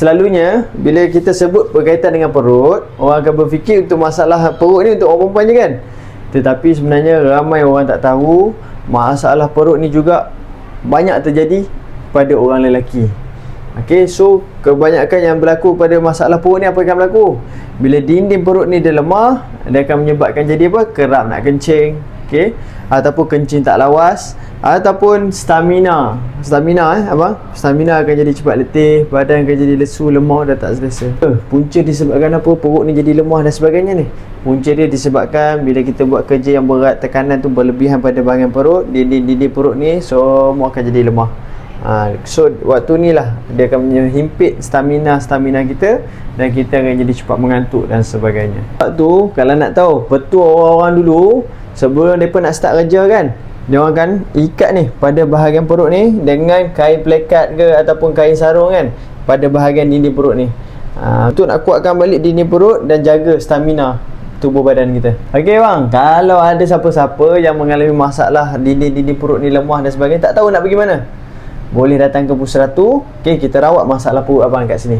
selalunya bila kita sebut berkaitan dengan perut, orang akan berfikir untuk masalah perut ni untuk orang perempuan je kan. Tetapi sebenarnya ramai orang tak tahu masalah perut ni juga banyak terjadi pada orang lelaki. Okey, so kebanyakan yang berlaku pada masalah perut ni apa yang akan berlaku? Bila dinding perut ni dia lemah, dia akan menyebabkan jadi apa? Kerap nak kencing, okey? Ataupun kencing tak lawas, ataupun stamina. Stamina eh, apa? Stamina akan jadi cepat letih, badan akan jadi lesu, lemah dan tak selesa. Eh, punca disebabkan apa? Perut ni jadi lemah dan sebagainya ni. Punca dia disebabkan bila kita buat kerja yang berat, tekanan tu berlebihan pada bahagian perut, dinding-dinding perut ni semua akan jadi lemah. Ha, so waktu ni lah dia akan menghimpit stamina-stamina kita dan kita akan jadi cepat mengantuk dan sebagainya. Waktu kalau nak tahu betul orang-orang dulu sebelum mereka nak start kerja kan dia orang kan ikat ni pada bahagian perut ni dengan kain plekat ke ataupun kain sarung kan pada bahagian dinding perut ni. Ha, untuk nak kuatkan balik dinding perut dan jaga stamina tubuh badan kita. Okey bang, kalau ada siapa-siapa yang mengalami masalah dinding-dinding perut ni lemah dan sebagainya tak tahu nak pergi mana boleh datang ke Pusratu. Okey, kita rawat masalah perut abang kat sini.